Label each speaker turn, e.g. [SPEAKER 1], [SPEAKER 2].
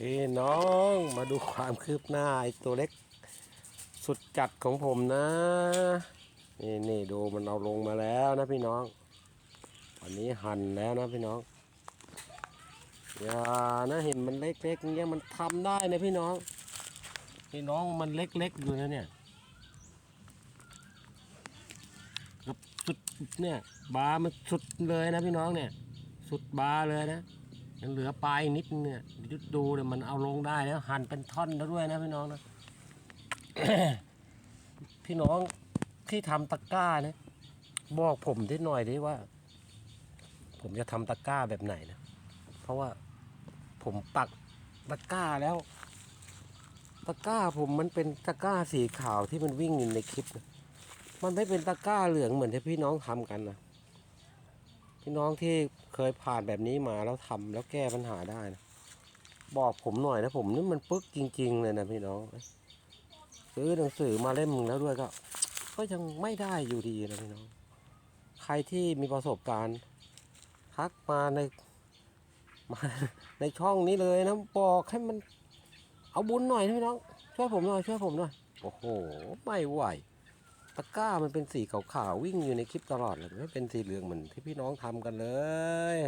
[SPEAKER 1] พี่น้องมาดูความคืบหน้าไอ้ตัวเล็ก สุดจัดของผมนะ นี่นี่ดูมันเอาลงมาแล้วนะพี่น้องอันนี้หั่นแล้วนะพี่น้องอย่านะเห็นมันเล็กๆอย่างเงี้ยมันทำได้นะพี่น้อง พี่น้องมันเล็กๆอยู่นะเนี่ยสุดเนี่ยบามันสุดเลยนะพี่น้องเนี่ย สุดบาเลยนะ ยังเหลือปลายนิดเนี่ยเดี๋ยวดูเนี่ยมันเอาลงได้แล้ว หั่นเป็นท่อนแล้วด้วยนะพี่น้องนะ พี่น้องที่ทำตะกร้าเนี่ยบอกผมได้หน่อยดิว่า ผมจะทำตะกร้าแบบไหนนะ เพราะว่าผมปักตะกร้าแล้วตะกร้าผมมันเป็นตะกร้าสีขาวที่มันวิ่งอยู่ในคลิปนะมันไม่เป็นตะกร้าเหลืองเหมือนที่พี่น้องทำกันนะ พี่น้องที่เคยผ่านแบบนี้มาแล้วทำแล้วแก้ปัญหาได้นะบอกผมหน่อยนะผมนี่มันปึ๊กจริง ๆ เลยนะพี่น้องซื้อหนังสือมาเล่มหนึงแล้วด้วยก็ ก็ยังไม่ได้อยู่ดีนะพี่น้อง ใครที่มีประสบการณ์ทักมาในมาในช่องนี้เลยนะบอกให้มันเอาบุญหน่อยนะพี่น้องช่วยผมหน่อยช่วยผมหน่อยโอ้โห ไม่ไหว ตะกร้ามันเป็นสีขาวๆวิ่งอยู่ในคลิปตลอดเลยไม่เป็นสีเหลืองเหมือนที่พี่น้องทำกันเลย